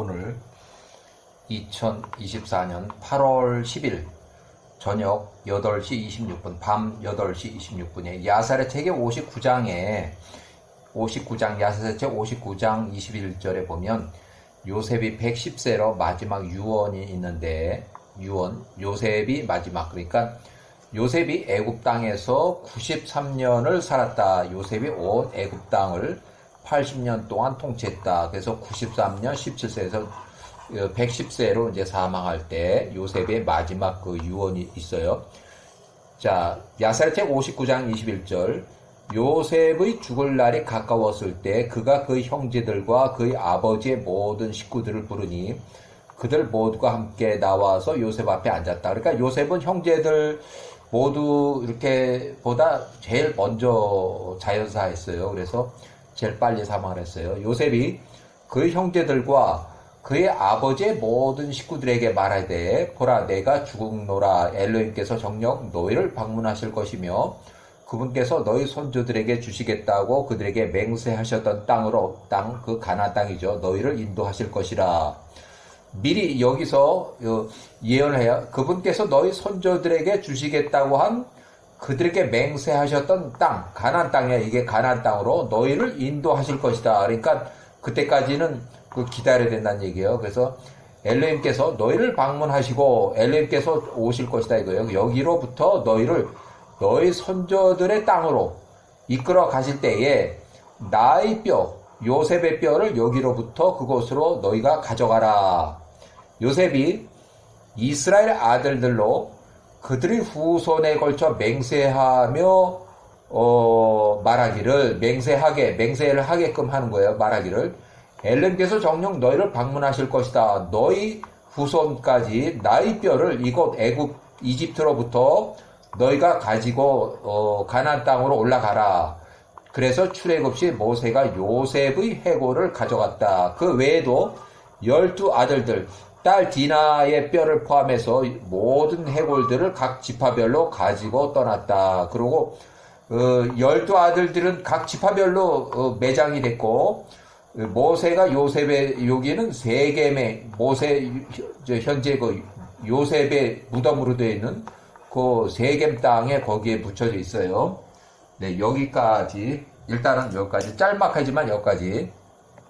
오늘 2024년 8월 10일 저녁 8시 26분, 밤 8시 26분에 야사의 책의 59장에 59장, 야사의 책 59장 21절에 보면 요셉이 110세로 마지막 유언이 있는데 유언, 요셉이 마지막 그러니까 요셉이 애굽 땅에서 93년을 살았다. 요셉이 온 애굽 땅을 80년 동안 통치했다. 그래서 93년 17세에서 110세로 이제 사망할 때 요셉의 마지막 그 유언이 있어요. 자, 야살책 59장 21절. 요셉의 죽을 날이 가까웠을 때 그가 그 형제들과 그의 아버지의 모든 식구들을 부르니 그들 모두가 함께 나와서 요셉 앞에 앉았다. 그러니까 요셉은 형제들 모두 이렇게 보다 제일 먼저 자연사했어요. 그래서 제일 빨리 사망을 했어요. 요셉이 그 형제들과 그의 아버지의 모든 식구들에게 말하되 보라 내가 죽음노라 엘로임께서 정녕 너희를 방문하실 것이며 그분께서 너희 손주들에게 주시겠다고 그들에게 맹세하셨던 땅으로 땅 그 가나 땅이죠 너희를 인도하실 것이라 미리 여기서 어, 예언을 해요. 그분께서 너희 손주들에게 주시겠다고 한 그들에게 맹세하셨던 땅, 가난 땅이야. 이게 가난 땅으로 너희를 인도하실 것이다. 그러니까 그때까지는 그 기다려야 된다는 얘기예요. 그래서 엘레임께서 너희를 방문하시고 엘레임께서 오실 것이다 이거예요. 여기로부터 너희를 너희 손주들의 땅으로 이끌어 가실 때에 나의 뼈, 요셉의 뼈를 여기로부터 그곳으로 너희가 가져가라. 요셉이 이스라엘 아들들로 그들의 후손에 걸쳐 맹세하며 어, 말하기를 맹세하게 맹세를 하게끔 하는 거예요. 말하기를 엘렘께서 정녕 너희를 방문하실 것이다. 너희 후손까지 나의 뼈를 이곳 애굽 이집트로부터 너희가 가지고 어, 가나안 땅으로 올라가라. 그래서 출애굽시 모세가 요셉의 해골을 가져갔다. 그 외에도 열두 아들들 딸 디나의 뼈를 포함해서 모든 해골들을 각 지파별로 가지고 떠났다. 그리고 어, 열두 아들들은 각 지파별로 어, 매장이 됐고 어, 모세가 요셉의 여기는 세겜의 모세 현재 그 요셉의 무덤으로 되어 있는 그 세겜 땅에 거기에 묻혀져 있어요. 네, 여기까지 일단은 여기까지 짤막하지만 여기까지